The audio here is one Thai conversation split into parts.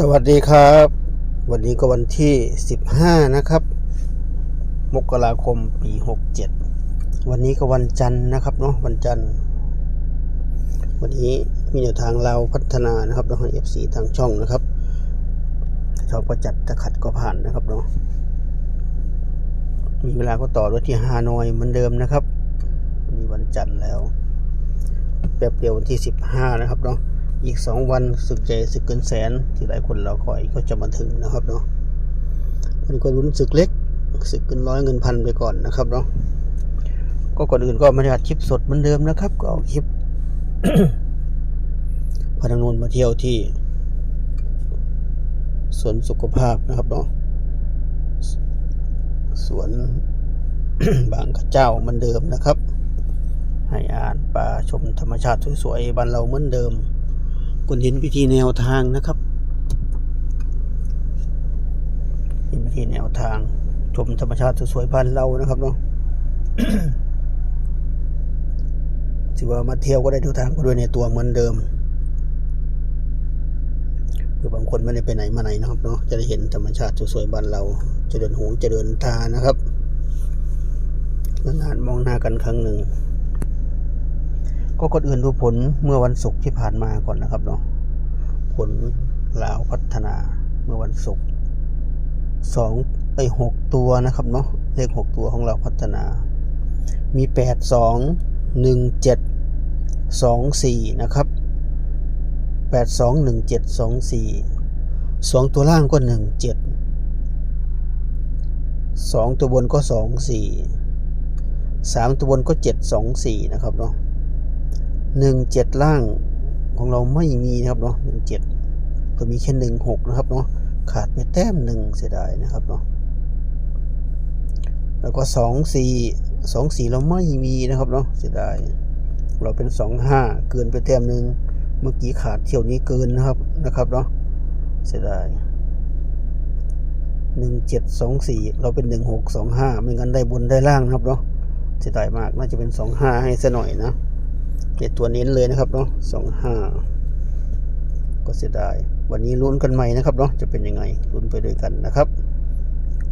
สวัสดีครับ วันนี้ก็วันที่ 15 นะครับ มกราคมปี 67 วันนี้ก็วันจันทร์นะครับเนาะวันจันทร์ วันนี้มีแนวทางเราพัฒนานะครับเราให้ FC ทางช่องนะครับชอบประจัดตะขัดก็ผ่านนะครับเนาะมีเวลาก็ต่อรถที่ฮานอยเหมือนเดิมนะครับวันนี้วันจันทร์แล้ว แป๊บเดียววันที่ 15 นะครับเนาะ อีกสองวันสึกใจสึกเกินแสน ที่หลายคนรอคอยก็จะมาถึงนะครับเนาะมันก็ลุ้นสึกเล็กสึกเกินร้อยเงินพันไปก่อนนะครับเนาะก็ก่อนอื่นก็ม่ได้อัดคลิปสดเหมือนเดิมนะครับ ก็เอาคลิปพาทางนนมาเที่ยวที่สวนสุขภาพนะครับเนาะสวนบางกระเจ้าเหมือนเดิมนะครับ ให้อ่านป่าชมธรรมชาติสวยๆบ้านเราเหมือนเดิม คุณเห็นวิธีแนวทางนะครับ เห็นวิธีแนวทาง ชมธรรมชาติสวยๆบ้านเรานะครับเนาะถือว่ามาเที่ยวก็ได้ทุกทางก็ด้วยในตัวเหมือนเดิมคือบางคนไม่ได้ไปไหนมาไหนนะครับเนาะจะได้เห็นธรรมชาติสวยๆบ้านเราจะเดินหูจะเดินตานะครับนานๆมองหน้ากันครั้งหนึ่ง ก็ก่อนอื่นดูผลเมื่อวันศุกร์ที่ผ่านมาก่อนนะครับเนาะผลลาวพัฒนาเมื่อวันศุกร์สองไปหกตัวนะครับเนาะเลขหกตัวของเราพัฒนา มีแปดสองหนึ่งเจ็ดสองสี่นะครับแปดสองหนึ่งเจ็ดสองสี่สองตัวล่างก็หนึ่งเจ็ดสองตัวบนก็สองสี่สามตัวบนก็เจ็ดสองสี่นะครับเนาะ หนึ่งเจ็ดล่างของเราไม่มีนะครับเนาะหนึ่งเจ็ดก็มีแค่หนึ่งหกนะครับเนาะขาดไปแต้มหนึ่งเสียดายนะครับเนาะแล้วก็สองสี่สองสี่เราไม่มีนะครับเนาะเสียดายเราเป็นสองห้าเกินไปแต้มหนึ่งเมื่อกี้ขาดเที่ยวนี้เกินนะครับนะครับเนาะเสียดายหนึ่งเจ็ดสองสี่เราเป็นหนึ่งหกสองห้าไม่งั้นได้บนได้ล่างนะครับเนาะเสียดายมากน่าจะเป็นสองห้าให้ซะหน่อยนะ เจ็ดตัวเน้นเลยนะครับเนาะสองห้าก็เสียดาย วันนี้ลุ้นกันใหม่นะครับเนาะจะเป็นยังไงลุ้นไปด้วยกันนะครับ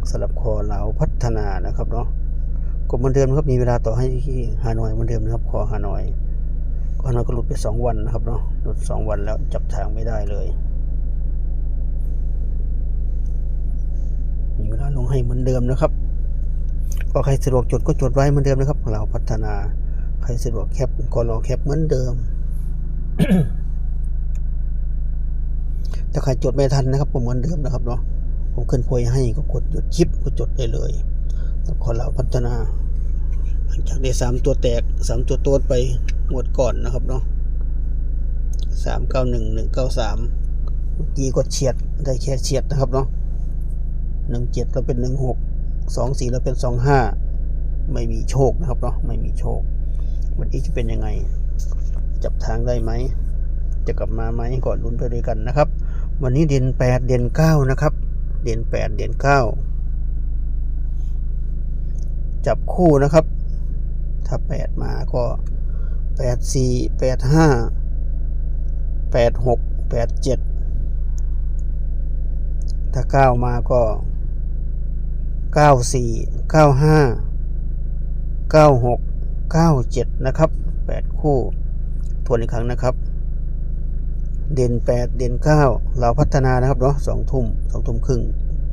สำหรับคอเหลาพัฒนานะครับเนาะก็เหมือนเดิมครับมีเวลาต่อให้ที่ฮานอยเหมือนเดิมนะครับ คอฮานอยก็ฮานอยก็หลุดไปสองวันนะครับเนาะหลุดสองวันแล้วจับทางไม่ได้เลยมีเวลาลงให้เหมือนเดิมนะครับ ก็ใครสะดวกจดก็จดไว้เหมือนเดิมนะครับเราพัฒนา ใครสะดวกแคปก็รอแคปเหมือนเดิม ถ้าใครจดไม่ทันนะครับ ผมเหมือนเดิมนะครับเนาะ ผมขึ้นโพยให้ก็กดหยุดคลิปก็จดได้เลยแล้วขอเราพัฒนา หลังจากได้สามตัวแตกสามตัวโต้นไปงวดก่อนนะครับเนาะสามเก้าหนึ่งหนึ่งเก้าสามเมื่อกี้ก็เฉียดได้แค่เฉียดนะครับเนาะหนึ่งเจ็ดเราเป็นหนึ่งหกสองสี่เราเป็นสองห้าไม่มีโชคนะครับเนาะไม่มีโชค วันนี้จะเป็นยังไง จับทางได้ไหม จะกลับมาไหมก่อนลุ้นไปด้วยกันนะครับ วันนี้เด่นแปดเด่นเก้านะครับ เด่นแปดเด่นเก้าจับคู่นะครับ ถ้าแปดมาก็แปดสี่แปดห้าแปดหกแปดเจ็ดถ้าเก้ามาก็เก้าสี่เก้าห้าเก้าหก เก้าเจ็ดนะครับแปดคู่ ทวนอีกครั้งนะครับ เด่นแปดเด่นเก้าเราพัฒนานะครับเนาะสองทุ่มสองทุ่มครึ่ง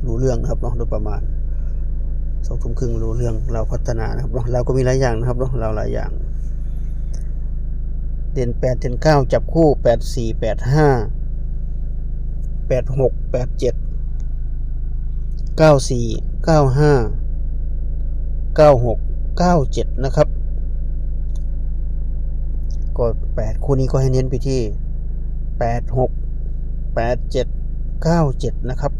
รู้เรื่องนะครับเนาะโดยประมาณสองทุ่มครึ่งรู้เรื่องเราพัฒนานะครับเนาะเราก็มีหลายอย่างนะครับเนาะเราหลายอย่าง เด่นแปดเด่นเก้าจับคู่แปดสี่แปดห้าแปดหกแปดเจ็ดเก้าสี่เก้าห้าเก้าหกเก้าเจ็ดนะครับ ก็แปดคู่นี้ก็ให้เน้นไปที่แปดหกแปดเจ็ดเก้าเจ็ดนะครับ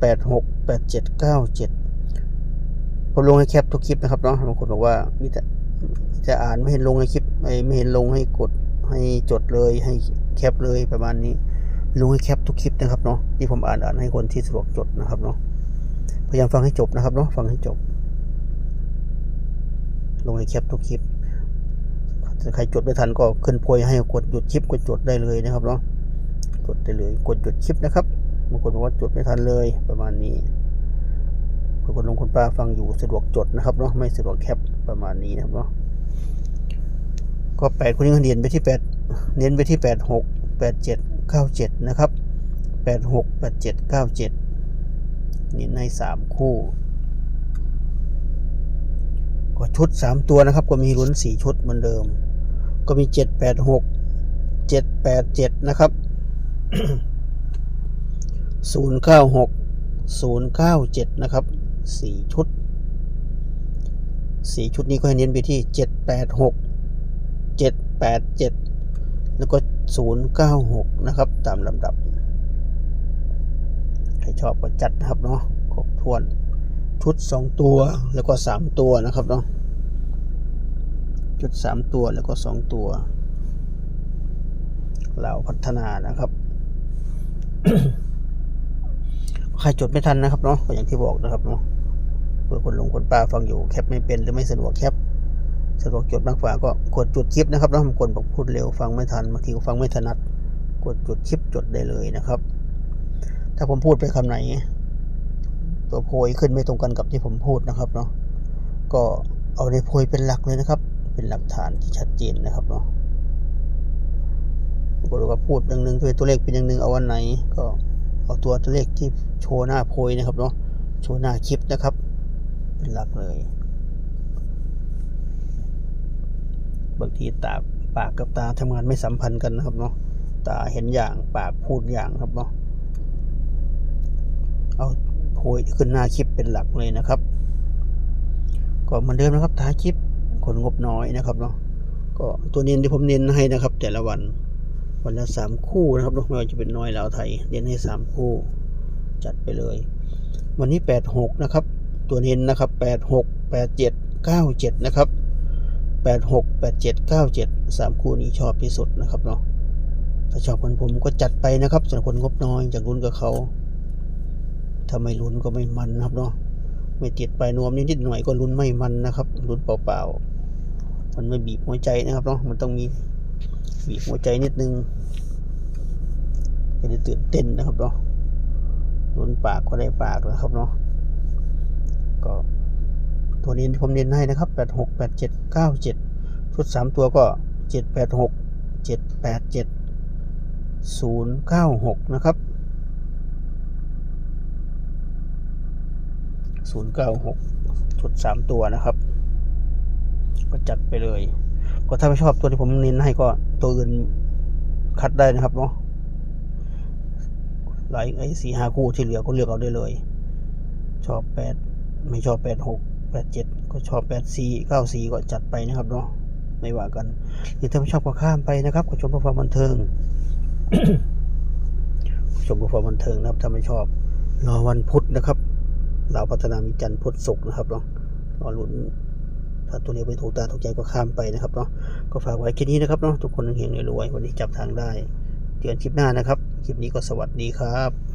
แปดหกแปดเจ็ดเก้าเจ็ดผมลงให้แคปทุกคลิปนะครับเนาะบางคนบอกว่ามีแต่มีแต่อ่านไม่เห็นลงให้คลิปไม่ไม่เห็นลงให้กดให้จดเลยให้แคปเลยประมาณนี้ลงให้แคปทุกคลิปนะครับเนาะที่ผมอ่านอ่านให้คนที่สะดวกจดนะครับเนาะพยายามฟังให้จบนะครับเนาะฟังให้จบ ลงให้แคปทุกคลิป ใครจดไม่ทันก็ขึ้นโพยให้กดหยุดคลิปก็จดได้เลยนะครับเนาะกดได้เลยกดหยุดคลิปนะครับบางคนบอกว่าจดไม่ทันเลยประมาณนี้บางคนลงคุณป้าฟังอยู่สะดวกจดนะครับเนาะไม่สะดวกแคปประมาณนี้นะครับเนาะก็แปดคนนี้เน้นไปที่แปดเน้นไปที่แปดหกแปดเจ็ดเก้าเจ็ดนะครับแปดหกแปดเจ็ดเก้าเจ็ดน้นในสามคู่ก็ชุดสามตัวนะครับ ก็มีลุ้นสี่ชุดเหมือนเดิม ก็มีเจ็ดแปดหกเจ็ดแปดเจ็ดนะครับศูนย์เก้าหกศูนย์เก้าเจ็ดนะครับสี่ชุดสี่ชุดนี้ก็ให้เน้นไปที่เจ็ดแปดหกเจ็ดแปดเจ็ดแล้วก็ศูนย์เก้าหกนะครับ ตามลำดับ ใครชอบก็จัดนะครับเนาะครบถ้วนชุดสองตัวแล้วก็สามตัวนะครับเนาะ ชุดสามตัวแล้วก็สองตัวเราพัฒนานะครับใครจดไม่ทันนะครับเนาะก็อย่างที่บอกนะครับเนาะเพื่อคนลงคนป้าฟังอยู่แคปไม่เป็นหรือไม่สะดวกแคปสะดวกจดมากกว่าก็กดจุดคลิปนะครับเนาะบางคนบอกพูดเร็วฟังไม่ทันบางทีก็ฟังไม่ถนัด กดจุดคลิปจดได้เลยนะครับ ถ้าผมพูดไปคำไหน ตัวโพยขึ้นไม่ตรงกันกับที่ผมพูดนะครับเนาะก็เอาในโพยเป็นหลักเลยนะครับ เป็นหลักฐานที่ชัดเจนนะครับเนาะก็รู้ว่าพูดอย่างหนึ่งตัวยตัวเลขเป็นอย่างหนึ่งเอาวันไหน ก็เอาตัวตัวเลขที่โชว์หน้าโพยนะครับเนาะโชว์หน้าคลิปนะครับ เป็นหลักเลย บางทีตาปากกับตาทำงานไม่สัมพันธ์กันนะครับเนาะตาเห็นอย่างปากพูดอย่างครับเนาะเอาโพยขึ้นหน้าคลิปเป็นหลักเลยนะครับ ก็เหมือนเดิมนะครับท้ายคลิป คนงบน้อยนะครับเนาะก็ตัวเน้นที่ผมเน้นให้นะครับ แต่ละวันวันละสามคู่นะครับไม่ว่าจะเป็นน้อยลาวไทยเน้นให้สามคู่ จัดไปเลย วันนี้แปดหกนะครับ ตัวเน้นนะครับแปดหกแปดเจ็ดเก้าเจ็ดนะครับแปดหกแปดเจ็ดเก้าเจ็ดสามคู่นี้ชอบที่สุดนะครับเนาะถ้าชอบคนผมก็จัดไปนะครับส่วนคนงบน้อยจากรุ่นกับเขาถ้าไม่ลุ้นก็ไม่มันนะครับเนาะไม่ติดไปนวมนิดๆหน่อยก็ลุ้นไม่มันนะครับลุ้นเปล่าๆ มันไม่บีบหัวใจนะครับเนาะมันต้องมีบีบหัวใจนิดนึงจะได้ตื่นเต้นนะครับเนาะลุ้นปากก็ได้ปากนะครับเนาะก็ตัวนี้ผมเน้นให้นะครับแปดหกแปดเจ็ดเก้าเจ็ดชุดสามตัวก็เจ็ดแปดหกเจ็ดแปดเจ็ดศูนย์เก้าหกนะครับศูนย์เก้าหกชุดสามตัวนะครับ ก็จัดไปเลย ก็ถ้าไม่ชอบตัวที่ผมเน้นให้ก็ตัวอื่นคัดได้นะครับเนาะหลายไอ้สี่ห้าคู่ที่เหลือก็เลือกเอาได้เลย ชอบแปดไม่ชอบแปดหกแปดเจ็ดก็ชอบแปดสี่เก้าสี่ก็จัดไปนะครับเนาะไม่ว่ากันหรือถ้าไม่ชอบก็ข้ามไปนะครับก็ชมเพื่อความบันเทิงชมเพื่อความบันเทิงนะครับ ถ้าไม่ชอบรอวันพุธนะครับเราพัฒนามีจันทร์พุธศุกร์นะครับเนาะรอลุ้น ถ้าตัวเลขไม่ถูกตาถูกใจก็ข้ามไปนะครับเนาะก็ฝากไว้แค่นี้นะครับเนาะทุกคนเฮงรวยวันนี้จับทางได้เตือนคลิปหน้านะครับ คลิปนี้ก็สวัสดีครับ